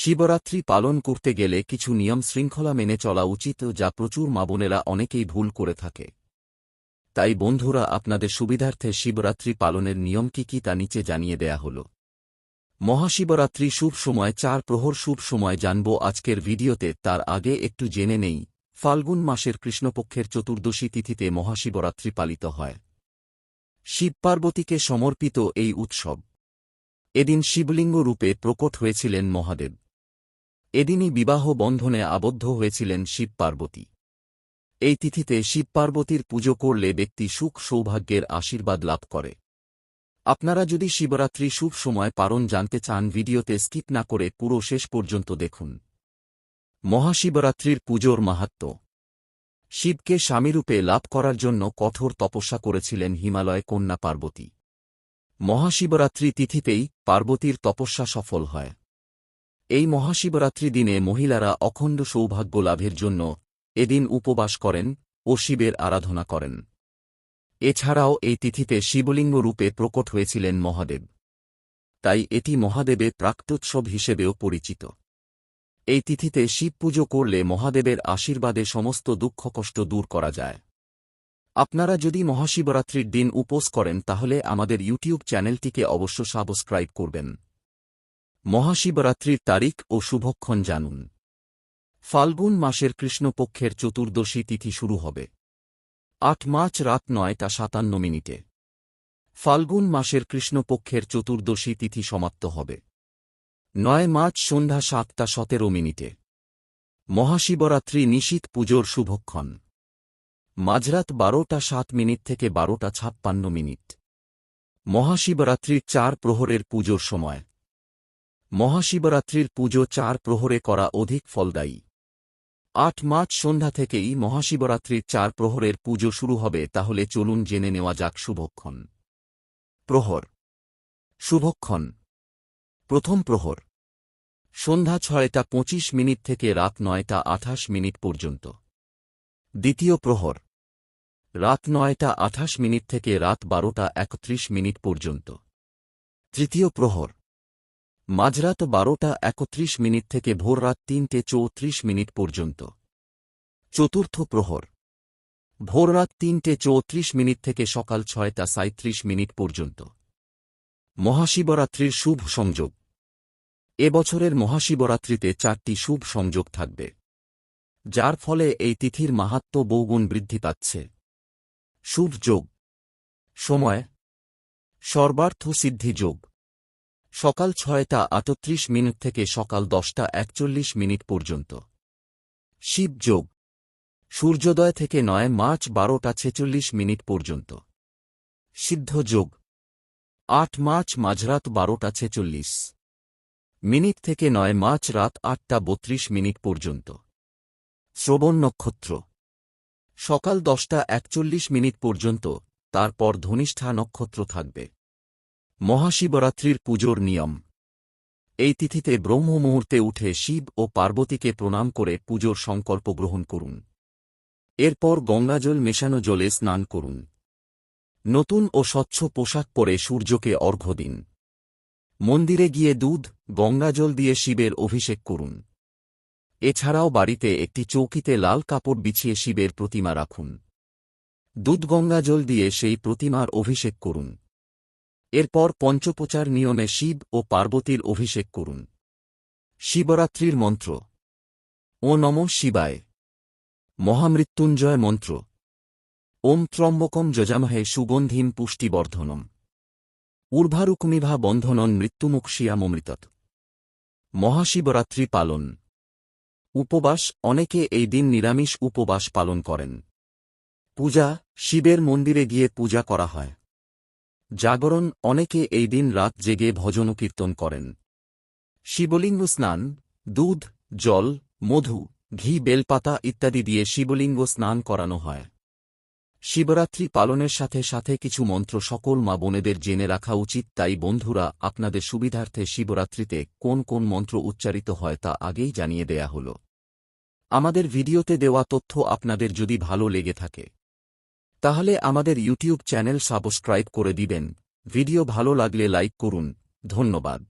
শিবরাত্রি পালন করতে গেলে কিছু নিয়ম শৃঙ্খলা মেনে চলা উচিত যা প্রচুর মাবনেরা অনেকেই ভুল করে থাকে। তাই বন্ধুরা, আপনাদের সুবিধার্থে শিবরাত্রি পালনের নিয়ম কি কি তা নিচে জানিয়ে দেয়া হল। মহাশিবরাত্রি শুভ সময়, চার প্রহর শুভ সময় জানব আজকের ভিডিওতে। তার আগে একটু জেনে নেই, ফাল্গুন মাসের কৃষ্ণপক্ষের চতুর্দশী তিথিতে মহাশিবরাত্রি পালিত হয়। শিব পার্বতীকে সমর্পিত এই উৎসব। এদিন শিবলিঙ্গ রূপে প্রকট হয়েছিলেন মহাদেব। এদিনই বিবাহ বন্ধনে আবদ্ধ হয়েছিলেন শিব পার্বতী। এই তিথিতে শিব পার্বতীর পুজো করলে ব্যক্তি সুখ সৌভাগ্যের আশীর্বাদ লাভ করে। আপনারা যদি শিবরাত্রি শুভ সময় পারণ জানতে চান, ভিডিওতে স্কিপ না করে পুরো শেষ পর্যন্ত দেখুন। মহাশিবরাত্রির পুজোর মাহাত্ম্য শিবকে স্বামীরূপে লাভ করার জন্য কঠোর তপস্যা করেছিলেন হিমালয় কন্যা পার্বতী। মহাশিবরাত্রি তিথিতেই পার্বতীর তপস্যা সফল হয়। এই মহাশিবরাত্রি দিনে মহিলারা অখণ্ড সৌভাগ্য লাভের জন্য এদিন উপবাস করেন ও শিবের আরাধনা করেন। এছাড়াও এই তিথিতে শিবলিঙ্গ রূপে প্রকট হয়েছিলেন মহাদেব। তাই এটি মহাদেবের প্রাক্তোৎসব হিসেবেও পরিচিত। এই তিথিতে শিব পুজো করলে মহাদেবের আশীর্বাদে সমস্ত দুঃখ কষ্ট দূর করা যায়। আপনারা যদি মহাশিবরাত্রির দিন উপোস করেন তাহলে আমাদের ইউটিউব চ্যানেলটিকে অবশ্য সাবস্ক্রাইব করবেন। মহাশিবরাত্রির তারিখ ও শুভক্ষণ জানুন। ফাল্গুন মাসের কৃষ্ণপক্ষের চতুর্দশী তিথি শুরু হবে। আট মার্চ রাত নয়টা সাতান্ন মিনিটে। ফাল্গুন মাসের কৃষ্ণপক্ষের চতুর্দশী তিথি সমাপ্ত হবে। নয় মার্চ সন্ধ্যা সাতটা সতেরো মিনিটে। মহাশিবরাত্রি নিশীত পুজোর শুভক্ষণ। মাঝরাত বারোটা সাত মিনিট থেকে বারোটা ছাপ্পান্ন মিনিট। মহাশিবরাত্রির চার প্রহরের পুজোর সময়। মহাশিবরাত্রির পুজো চার প্রহরে করা অধিক ফলদায়ী। আট মার্চ সন্ধ্যা থেকেই মহাশিবরাত্রির চার প্রহরের পুজো শুরু হবে, তাহলে চলুন জেনে নেওয়া যাক শুভক্ষণ। প্রহর। শুভক্ষণ। প্রথম প্রহর। সন্ধ্যা ছয়টা পঁচিশ মিনিট থেকে রাত নয়টা আঠাশ মিনিট পর্যন্ত। দ্বিতীয় প্রহর। রাত নয়টা আঠাশ মিনিট থেকে রাত বারোটা একত্রিশ মিনিট পর্যন্ত। তৃতীয় প্রহর। মাঝরাত বারোটা একত্রিশ মিনিট থেকে ভোররাত তিনটে চৌত্রিশ মিনিট পর্যন্ত। চতুর্থ প্রহর। ভোররাত তিনটে চৌত্রিশ মিনিট থেকে সকাল ছয়টা সাঁত্রিশ মিনিট পর্যন্ত। মহাশিবরাত্রির শুভ সংযোগ। এবছরের মহাশিবরাত্রিতে চারটি শুভ সংযোগ থাকবে। যার ফলে এই তিথির মাহাত্ম বহুগুণ বৃদ্ধি পাচ্ছে। শুভ যোগ। সময়। সর্বার্থ সিদ্ধি যোগ। সকাল ছয়টা আটত্রিশ মিনিট থেকে সকাল দশটা একচল্লিশ মিনিট পর্যন্ত। শিব যোগ। সূর্যোদয় থেকে নয় মার্চ বারোটা ছেচল্লিশ মিনিট পর্যন্ত। সিদ্ধ যোগ। আট মার্চ মাঝরাত বারোটা ছেচল্লিশ। মিনিট থেকে নয় মার্চ রাত আটটা বত্রিশ মিনিট পর্যন্ত। শ্রবণ নক্ষত্র। সকাল দশটা একচল্লিশ মিনিট পর্যন্ত, তারপর ধনিষ্ঠা নক্ষত্র থাকবে। মহাশিবরাত্রির পুজোর নিয়ম। এই তিথিতে ব্রহ্ম মুহূর্তে উঠে শিব ও পার্বতীকে প্রণাম করে পুজোর সংকল্প গ্রহণ করুন। এরপর গঙ্গাজল মেশানো জলে স্নান করুন। নতুন ও স্বচ্ছ পোশাক পরে সূর্যকে অর্ঘ্য দিন। মন্দিরে গিয়ে দুধ, গঙ্গাজল দিয়ে শিবের অভিষেক করুন। এছাড়াও বাড়িতে একটি চৌকিতে লাল কাপড় বিছিয়ে শিবের প্রতিমা রাখুন। দুধ গঙ্গাজল দিয়ে সেই প্রতিমার অভিষেক করুন। এরপর পঞ্চপ্রচার নিয়মে শিব ও পার্বতীর অভিষেক করুন। শিবরাত্রির মন্ত্র। ও নম শিবায়। মহামৃত্যুঞ্জয় মন্ত্র। ওম ত্রম্বকম যজামহে সুগন্ধিম পুষ্টিবর্ধনম। উর্ভারুকুমিভা বন্ধনন মৃত্যুমুক্ষিয়ামৃতত মহাশিবরাত্রি পালন। উপবাস, অনেকে এই দিন নিরামিষ উপবাস পালন করেন। পূজা, শিবের মন্দিরে গিয়ে পূজা করা হয়। জাগরণ অনেকে এই দিন রাত জেগে ভজন কীর্তন করেন। শিবলিঙ্গ স্নান, দুধ, জল, মধু, ঘি, বেলপাতা ইত্যাদি দিয়ে শিবলিঙ্গ স্নান করানো হয়। শিবরাত্রি পালনের সাথে সাথে কিছু মন্ত্র সকল মা বোনেদের জেনে রাখা উচিত, তাই বন্ধুরা, আপনাদের সুবিধার্থে শিবরাত্রিতে কোন কোন মন্ত্র উচ্চারিত হয় তা আগেই জানিয়ে দেয়া হল। আমাদের ভিডিওতে দেওয়া তথ্য আপনাদের যদি ভালো লেগে থাকে তাহলে আমাদের ইউটিউব চ্যানেল সাবস্ক্রাইব করে দিবেন। ভিডিও ভালো লাগলে লাইক করুন। ধন্যবাদ।